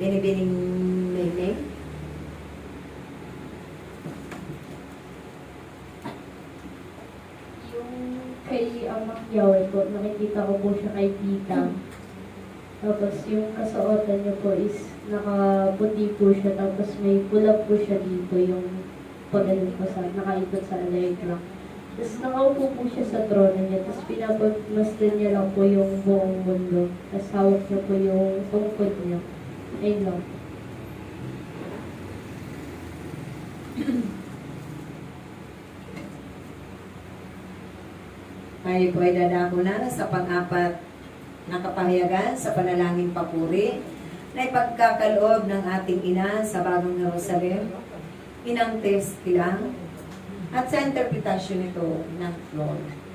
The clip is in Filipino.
Binibining Maymay. Yung kay Amang Yahweh po, nakikita ko po siya kay Tita. Tapos yung kasuotan niya po is nakaputi po siya, tapos may pula po siya dito, yung pagano po sa, nakaikot sa leg lang. Tapos nakaupo po siya sa trono niya, tapos pinapagmasdan niya lang po yung buong mundo. Tapos hawak niya po yung tungkod niya. Ayun lang. Tayo po ay dadako na sa pang-apat na kapahayagan sa panalangin papuri na ipagkakaloob ng ating ina sa bagong Jerusalem, inang test ilang, at sa interpretasyon nito ng Lord.